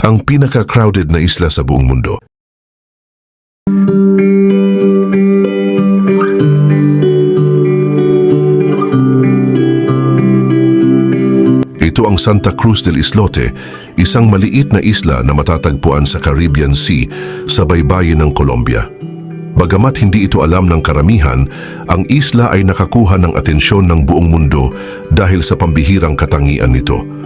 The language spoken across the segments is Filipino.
ang pinaka-crowded na isla sa buong mundo. Ito ang Santa Cruz del Islote, isang maliit na isla na matatagpuan sa Caribbean Sea sa baybayin ng Colombia. Bagamat hindi ito alam ng karamihan, ang isla ay nakakuha ng atensyon ng buong mundo dahil sa pambihirang katangian nito.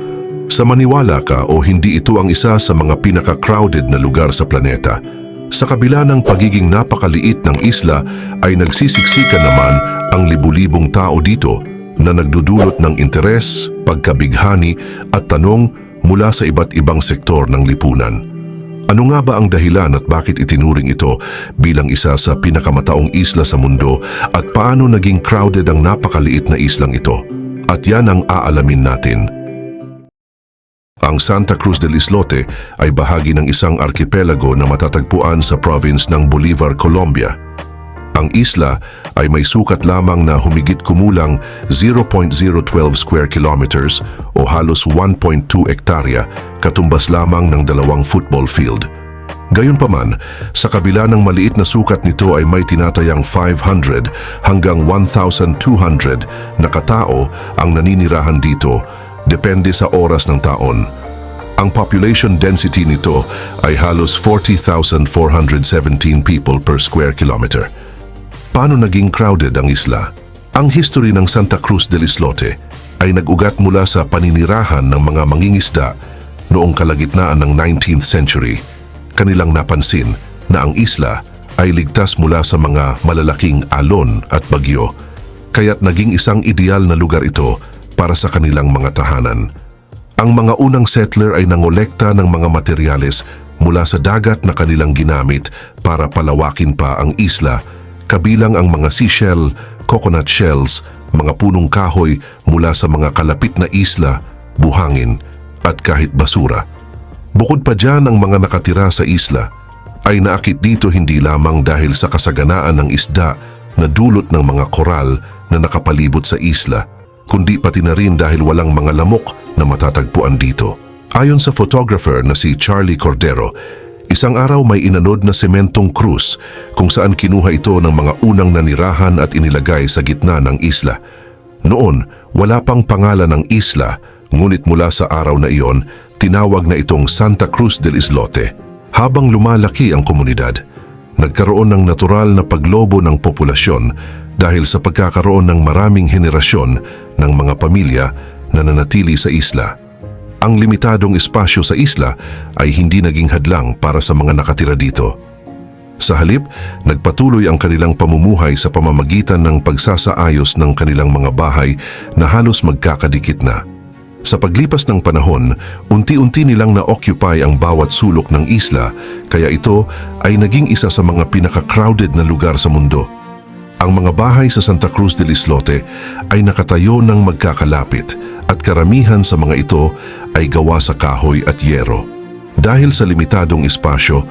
Sa maniwala ka o hindi ito ang isa sa mga pinaka-crowded na lugar sa planeta, sa kabila ng pagiging napakaliit ng isla ay nagsisiksika naman ang libu-libong tao dito na nagdudulot ng interes, pagkabighani at tanong mula sa iba't ibang sektor ng lipunan. Ano nga ba ang dahilan at bakit itinuring ito bilang isa sa pinakamataong isla sa mundo at paano naging crowded ang napakaliit na islang ito? At yan ang aalamin natin. Ang Santa Cruz del Islote ay bahagi ng isang arkipelago na matatagpuan sa province ng Bolivar, Colombia. Ang isla ay may sukat lamang na humigit kumulang 0.012 square kilometers o halos 1.2 ektarya katumbas lamang ng dalawang football field. Gayunpaman, sa kabila ng maliit na sukat nito ay may tinatayang 500 hanggang 1,200 na katao ang naninirahan dito depende sa oras ng taon. Ang population density nito ay halos 40,417 people per square kilometer. Paano naging crowded ang isla? Ang history ng Santa Cruz del Islote ay nag-ugat mula sa paninirahan ng mga mangingisda noong kalagitnaan ng 19th century. Kanilang napansin na ang isla ay ligtas mula sa mga malalaking alon at bagyo, kaya't naging isang ideal na lugar ito para sa kanilang mga tahanan. Ang mga unang settler ay nangolekta ng mga materyales mula sa dagat na kanilang ginamit para palawakin pa ang isla, kabilang ang mga seashell, coconut shells, mga punong kahoy mula sa mga kalapit na isla, buhangin, at kahit basura. Bukod pa dyan ang mga nakatira sa isla ay naakit dito hindi lamang dahil sa kasaganaan ng isda na dulot ng mga koral na nakapalibot sa isla, kundi pati na rin dahil walang mga lamok na matatagpuan dito. Ayon sa photographer na si Charlie Cordero, isang araw may inanod na sementong krus kung saan kinuha ito ng mga unang nanirahan at inilagay sa gitna ng isla. Noon, wala pang pangalan ng isla, ngunit mula sa araw na iyon, tinawag na itong Santa Cruz del Islote. Habang lumalaki ang komunidad, nagkaroon ng natural na paglobo ng populasyon dahil sa pagkakaroon ng maraming henerasyon ng mga pamilya na nanatili sa isla. Ang limitadong espasyo sa isla ay hindi naging hadlang para sa mga nakatira dito. Sa halip, nagpatuloy ang kanilang pamumuhay sa pamamagitan ng pagsasaayos ng kanilang mga bahay na halos magkakadikit na. Sa paglipas ng panahon, unti-unti nilang na-occupy ang bawat sulok ng isla kaya ito ay naging isa sa mga pinaka-crowded na lugar sa mundo. Ang mga bahay sa Santa Cruz del Islote ay nakatayo ng magkakalapit at karamihan sa mga ito ay gawa sa kahoy at yero. Dahil sa limitadong espasyo,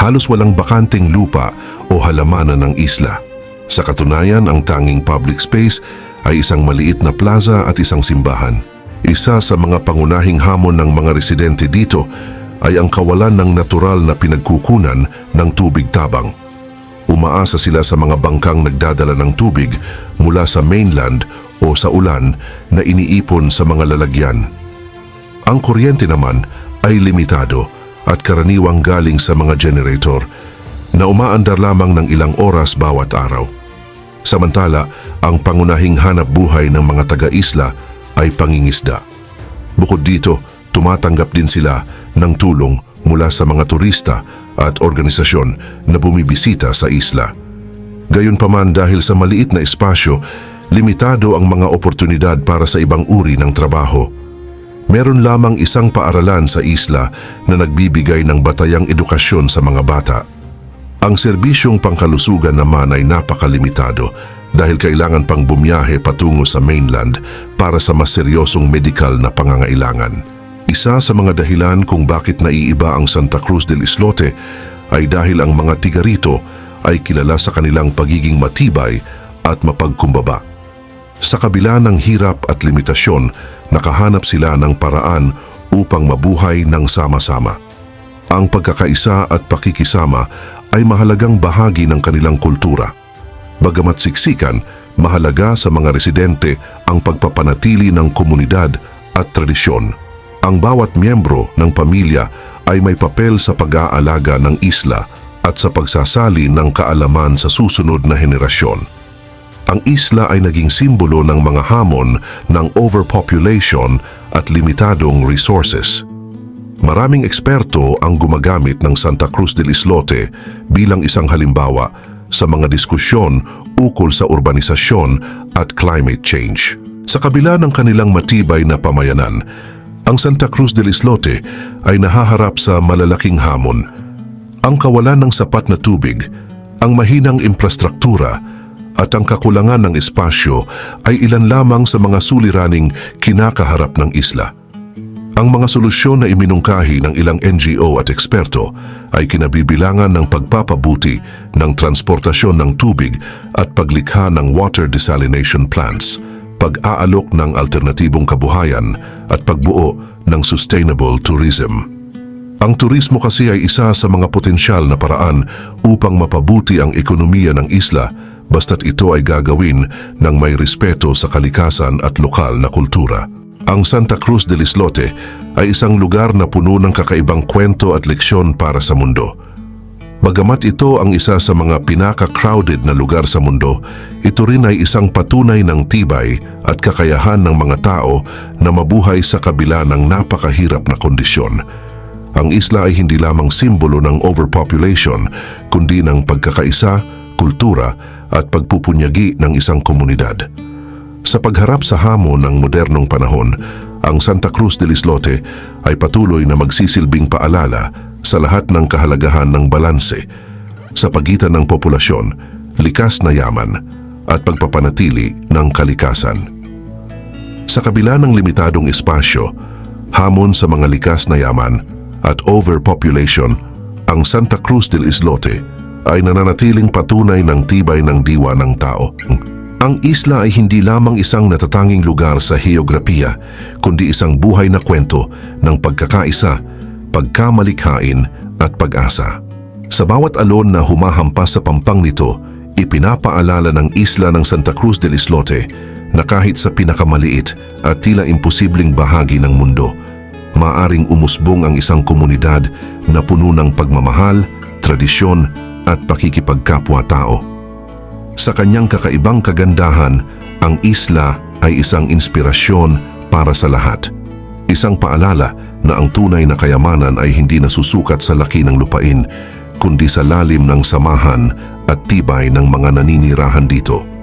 halos walang bakanteng lupa o halamanan ng isla. Sa katunayan, ang tanging public space ay isang maliit na plaza at isang simbahan. Isa sa mga pangunahing hamon ng mga residente dito ay ang kawalan ng natural na pinagkukunan ng tubig tabang. Umaasa sila sa mga bangkang nagdadala ng tubig mula sa mainland o sa ulan na iniipon sa mga lalagyan. Ang kuryente naman ay limitado at karaniwang galing sa mga generator na umaandar lamang ng ilang oras bawat araw. Samantala, ang pangunahing hanap buhay ng mga taga-isla ay pangingisda. Bukod dito, tumatanggap din sila ng tulong mula sa mga turista at organisasyon na bumibisita sa isla. Gayunpaman dahil sa maliit na espasyo, limitado ang mga oportunidad para sa ibang uri ng trabaho. Meron lamang isang paaralan sa isla na nagbibigay ng batayang edukasyon sa mga bata. Ang serbisyong pangkalusugan naman ay napakalimitado dahil kailangan pang bumiyahe patungo sa mainland para sa mas seryosong medikal na pangangailangan. Isa sa mga dahilan kung bakit naiiba ang Santa Cruz del Islote ay dahil ang mga tiga rito ay kilala sa kanilang pagiging matibay at mapagkumbaba. Sa kabila ng hirap at limitasyon, nakahanap sila ng paraan upang mabuhay ng sama-sama. Ang pagkakaisa at pakikisama ay mahalagang bahagi ng kanilang kultura. Bagamat siksikan, mahalaga sa mga residente ang pagpapanatili ng komunidad at tradisyon. Ang bawat miyembro ng pamilya ay may papel sa pag-aalaga ng isla at sa pagsasali ng kaalaman sa susunod na henerasyon. Ang isla ay naging simbolo ng mga hamon ng overpopulation at limitadong resources. Maraming eksperto ang gumagamit ng Santa Cruz del Islote bilang isang halimbawa sa mga diskusyon ukol sa urbanisasyon at climate change. Sa kabila ng kanilang matibay na pamayanan, ang Santa Cruz del Islote ay nahaharap sa malalaking hamon. Ang kawalan ng sapat na tubig, ang mahinang infrastruktura, at ang kakulangan ng espasyo ay ilan lamang sa mga suliraning kinakaharap ng isla. Ang mga solusyon na iminungkahi ng ilang NGO at eksperto ay kinabibilangan ng pagpapabuti ng transportasyon ng tubig at paglikha ng water desalination plants, pag-aalok ng alternatibong kabuhayan at pagbuo ng sustainable tourism. Ang turismo kasi ay isa sa mga potensyal na paraan upang mapabuti ang ekonomiya ng isla basta't ito ay gagawin ng may respeto sa kalikasan at lokal na kultura. Ang Santa Cruz del Islote ay isang lugar na puno ng kakaibang kwento at leksyon para sa mundo. Bagamat ito ang isa sa mga pinaka-crowded na lugar sa mundo, ito rin ay isang patunay ng tibay at kakayahan ng mga tao na mabuhay sa kabila ng napakahirap na kondisyon. Ang isla ay hindi lamang simbolo ng overpopulation, kundi ng pagkakaisa, kultura at pagpupunyagi ng isang komunidad. Sa pagharap sa hamon ng modernong panahon, ang Santa Cruz del Islote ay patuloy na magsisilbing paalala sa lahat ng kahalagahan ng balanse sa pagitan ng populasyon, likas na yaman at pagpapanatili ng kalikasan. Sa kabila ng limitadong espasyo, hamon sa mga likas na yaman at overpopulation, ang Santa Cruz del Islote ay nananatiling patunay ng tibay ng diwa ng tao. Ang isla ay hindi lamang isang natatanging lugar sa heograpiya, kundi isang buhay na kwento ng pagkakaisa, pagkamalikhain at pag-asa. Sa bawat alon na humahampas sa pampang nito, ipinapaalala ng isla ng Santa Cruz del Islote na kahit sa pinakamaliit at tila imposibleng bahagi ng mundo, maaring umusbong ang isang komunidad na puno ng pagmamahal, tradisyon at pakikipagkapwa-tao. Sa kanyang kakaibang kagandahan, ang isla ay isang inspirasyon para sa lahat. Isang paalala na ang tunay na kayamanan ay hindi nasusukat sa laki ng lupain, kundi sa lalim ng samahan at tibay ng mga naninirahan dito.